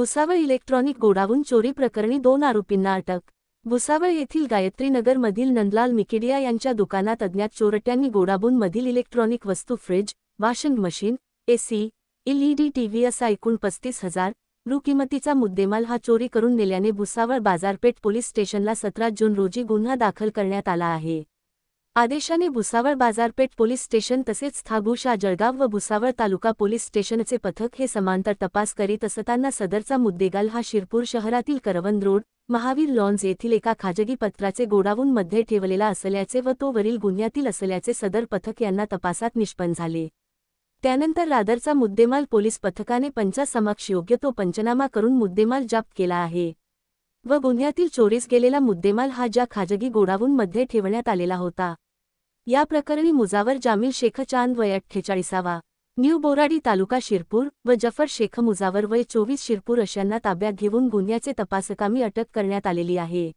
Bhusawal electronic godown चोरी प्रकरणी दोन आरोपींना अटक. भुसावळ येथील गायत्रीनगरमधील नंदलाल मिकिडिया यांच्या दुकानात अज्ञात चोरट्यांनी गोडाबूनमधील इलेक्ट्रॉनिक वस्तू fridge washing machine AC LED TV असा एकूण पस्तीस हजार रु किमतीचा मुद्देमाल हा चोरी करून नेल्याने भुसावळ बाजारपेठ पोलीस स्टेशनला सतरा जून रोजी गुन्हा दाखल करण्यात आला आहे. आदेशाने भुसावळ बाजारपेठ पोलीस स्टेशन तसेच स्थागुशा जळगाव व भुसावळ तालुका पोलीस स्टेशनचे पथक हे समांतर तपास करीत असताना सदरचा मुद्देगाल हा शिरपूर शहरातील करवंद रोड महावीर लॉन्स येथील एका खाजगी पत्राचे गोडाऊनमध्ये ठेवलेला असल्याचे व तो वरील गुन्ह्यातील असल्याचे सदर पथक यांना तपासात निष्पन्न झाले. त्यानंतर रादरचा मुद्देमाल पोलीस पथकाने पंचासमक्ष योग्य तो पंचनामा करून मुद्देमाल जप्त केला आहे. व गुन्ह्यातील चोरीस गेलेला मुद्देमाल हा ज्या खाजगी गोडाऊनमध्ये ठेवण्यात आलेला होता. या प्रकरणी मुजावर जामील शेख चांद वय अठ्ठेचाळीसावा न्यू बोराडी तालुका शिरपूर व जफर शेख मुजावर वय चोवीस शिरपूर अशांना ताब्यात घेऊन गुन्ह्याचे तपासकामी अटक करण्यात आलेली आहे.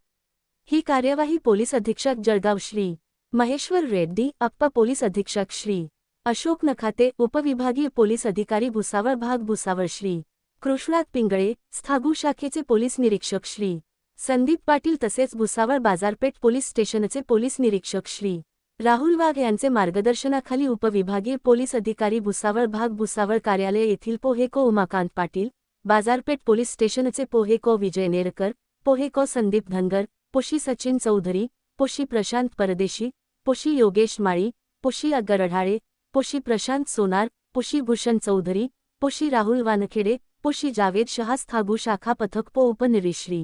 ही कार्यवाही पोलीस अधीक्षक जळगाव श्री महेश्वर रेड्डी अप्पा पोलीस अधीक्षक श्री अशोक नखाते उपविभागीय पोलीस अधिकारी भुसावळ भाग भुसावळ श्री कृष्णात पिंगळे स्थागू शाखेचे पोलीस निरीक्षक श्री. संदीप पाटील तसेच भुसावळ बाजारपेठ पोलीस स्टेशनचे पोलीस निरीक्षक श्री. राहुल वाघ यांचे मार्गदर्शनाखाली उपविभागीय पोलीस अधिकारी भुसावळ भाग भुसावळ कार्यालय येथील पोहेको उमाकांत पाटील बाजारपेठ पोलीस स्टेशनचे पोहेको विजय नेरकर पोहेको संदीप धनगर पोशी सचिन चौधरी पोशी प्रशांत परदेशी पोशी योगेश माळी पोशी अग्गरढाळे पोशी प्रशांत सोनार पोशी भूषण चौधरी पोशी राहुल वानखेडे पोशी जावेद शहा स्थाबू शाखा पथक पो उपनिरीश्री.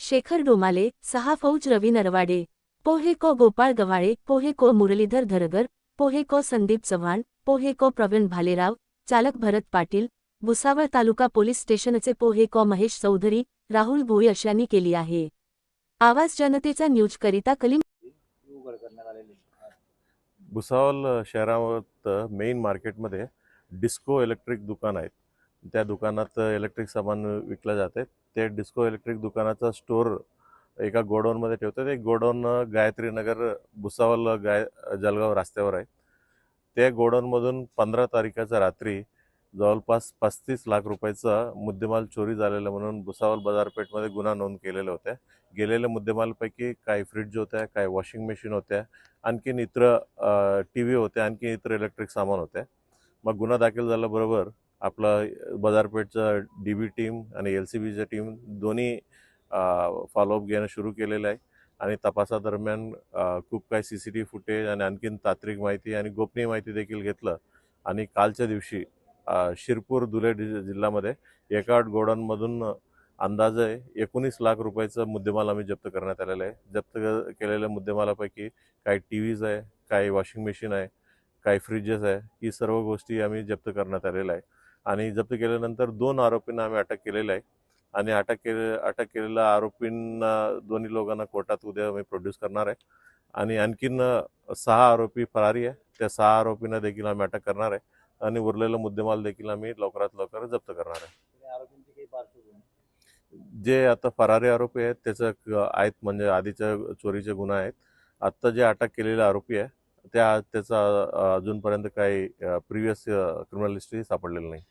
शेखर डोमाले सहा फौज रवी नरवाडे पोहे को गोपाळ गवाळे पोहे को मुरलीधर धरगर पोहे को संदीप चव्हाण पोहे को प्रवीण भालेराव चालक भरत पाटील भुसावळ तालुका पोलीस स्टेशनचे पोहे को महेश चौधरी राहुल भोई अशांनी केली आहे. आवाज जनतेचा न्यूज करिता कलिम भुसावळ शहरात मेन मार्केटमध्ये डिस्को इलेक्ट्रिक दुकान आहेत. त्या दुकानात इलेक्ट्रिक सामान विकलं जाते ते डिस्को इलेक्ट्रिक दुकानाचा स्टोअर एका गोडाऊनमध्ये ठेवतात एक गोडाऊन गायत्री नगर गाय जलगाव रस्त्यावर आहे. त्या गोडाऊनमधून पंधरा तारखेच्या रात्री जवळपास पस्तीस लाख रुपयाचा मुद्देमाल चोरी झालेला म्हणून भुसावल बाजारपेठमध्ये गुन्हा नोंद केलेला होत्या. गेलेल्या मुद्देमालपैकी काही फ्रीज होत्या काही वॉशिंग मशीन होत्या आणखीन इतर टी व्ही होत्या आणखी इतर इलेक्ट्रिक सामान होत्या. मग गुन्हा दाखल झाल्याबरोबर आपलं बाजारपेठचं डी बी टीम आणि एल सी बीच्या टीम दोन्ही फॉलोअप घेणं सुरू केलेलं आहे. आणि तपासादरम्यान खूप काही सी सी टी फुटेज आणि आणखीन तांत्रिक माहिती आणि गोपनीय माहिती देखील घेतलं. आणि कालच्या दिवशी शिरपूर धुळे जिल्ह्यामध्ये एका गोडाऊनमधून अंदाजे एकोणीस लाख रुपयाचा मुद्देमाल आम्ही जप्त करण्यात आलेला आहे. जप्त क- केलेल्या मुद्देमालापैकी काही टी व्हीज आहे काही वॉशिंग मशीन आहे काही फ्रीजेस आहे ही सर्व गोष्टी आम्ही जप्त करण्यात आलेल्या आहे. आणि जप्त केल्यानंतर दोन आरोपींना आम्ही अटक केलेलं आहे. आणि अटक केले अटक केलेल्या आरोपींना दोन्ही लोकांना कोर्टात उद्या आम्ही प्रोड्यूस करणार आहे. आणि आणखीन सहा आरोपी फरारी आहे. त्या सहा आरोपींना देखील आम्ही अटक करणार आहे. आणि उरलेला मुद्देमाल देखील आम्ही लवकरात लवकर जप्त करणार आहे. जे आता फरारी आरोपी आहेत त्याचं आहेत म्हणजे आधीच्या चोरीचे गुन्हा आहेत. आत्ता जे अटक केलेले आरोपी आहे त्या त्याचा अजूनपर्यंत काही प्रिव्हियस क्रिमिनल हिस्ट्री सापडलेलं नाही.